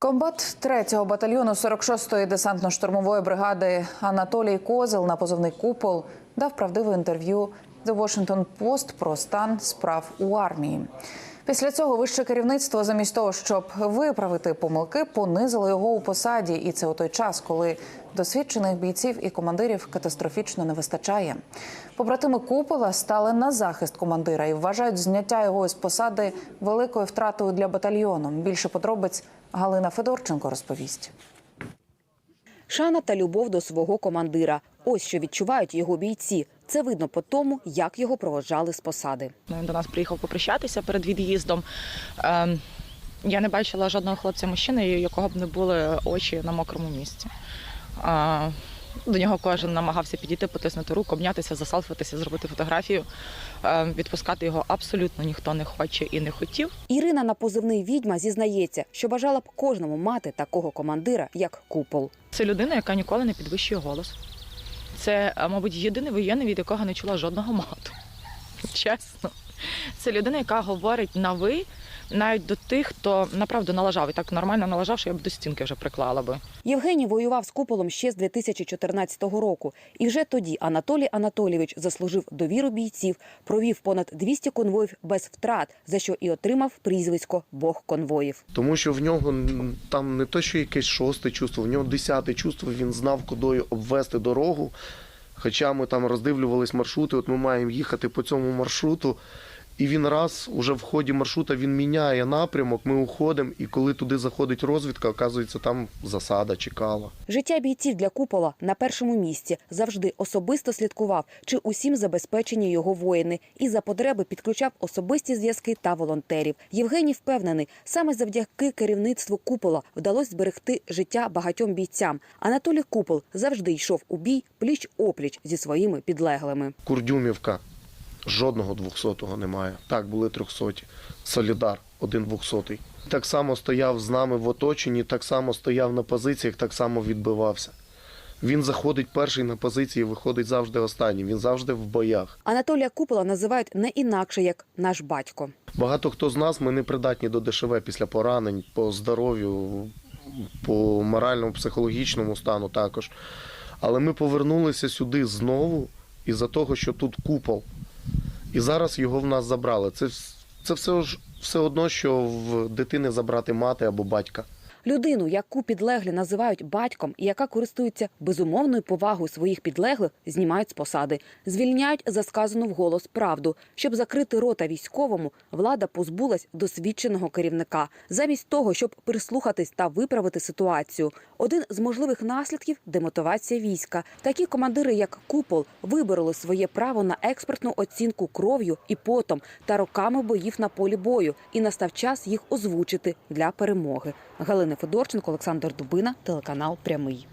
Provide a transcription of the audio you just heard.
Комбат 3-го батальйону 46-ї десантно-штурмової бригади Анатолій Козел на позивний купол дав правдиве інтерв'ю The Washington Post про стан справ у армії. Після цього вище керівництво, замість того, щоб виправити помилки, понизило його у посаді, і це у той час, коли досвідчених бійців і командирів катастрофічно не вистачає. Побратими купола стали на захист командира і вважають зняття його із посади великою втратою для батальйону. Більше подробиць Галина Федорченко розповість. Шана та любов до свого командира. Ось що відчувають його бійці. Це видно по тому, як його проводжали з посади. Він до нас приїхав попрощатися перед від'їздом. Ем, Я не бачила жодного хлопця-мужчини, якого б не були очі на мокрому місці. До нього кожен намагався підійти, потиснути руку, обнятися, засалфитися, зробити фотографію. Ем, Відпускати його абсолютно ніхто не хоче і не хотів. Ірина на позивний відьма зізнається, що бажала б кожному мати такого командира, як купол. Це людина, яка ніколи не підвищує голос. Це, мабуть, єдиний воєнний, від якого не чула жодного мату. Чесно. Це людина, яка говорить на ви навіть до тих, хто направду налажав і так нормально налажав, що я б до стінки вже приклала би. Євгеній воював з куполом ще з 2014 року. І вже тоді Анатолій Анатолійович заслужив довіру бійців, провів понад 200 конвоїв без втрат, за що і отримав прізвисько Бог конвоїв. Тому що в нього там не то, що якесь шосте чувство, в нього десяте чувство, він знав, кудою обвести дорогу. Хоча ми там роздивлювались маршрути, от ми маємо їхати по цьому маршруту. І він раз уже в ході маршрута він міняє напрямок, ми уходимо, і коли туди заходить розвідка, оказується, там засада чекала. Життя бійців для купола на першому місці завжди особисто слідкував, чи усім забезпечені його воїни, і за потреби підключав особисті зв'язки та волонтерів. Євгеній впевнений, саме завдяки керівництву купола вдалося зберегти життя багатьом бійцям. Анатолій Купол завжди йшов у бій пліч опліч зі своїми підлеглими. Курдюмівка жодного двохсотого немає. Так, були трьохсоті. Солідар, один двохсотий. Так само стояв з нами в оточенні, так само стояв на позиціях, так само відбивався. Він заходить перший на позиції, виходить завжди останній. Він завжди в боях. Анатолія Купола називають не інакше як наш батько. Багато хто з нас ми не придатні до ДШВ після поранень, по здоров'ю, по моральному, психологічному стану також. Але ми повернулися сюди знову із-за того, що тут купол. І зараз його в нас забрали. Це, це все, все одно, що в дитини забрати мати або батька. Людину, яку підлеглі називають батьком і яка користується безумовною повагою своїх підлеглих, знімають з посади, звільняють за сказану вголос правду. Щоб закрити рота військовому, влада позбулась досвідченого керівника, замість того, щоб прислухатись та виправити ситуацію. Один з можливих наслідків демотивація війська. Такі командири, як Купол, вибороли своє право на експертну оцінку кров'ю і потом та роками боїв на полі бою. І настав час їх озвучити для перемоги. Галина Федорченко, Олександр Дубина, телеканал Прямий.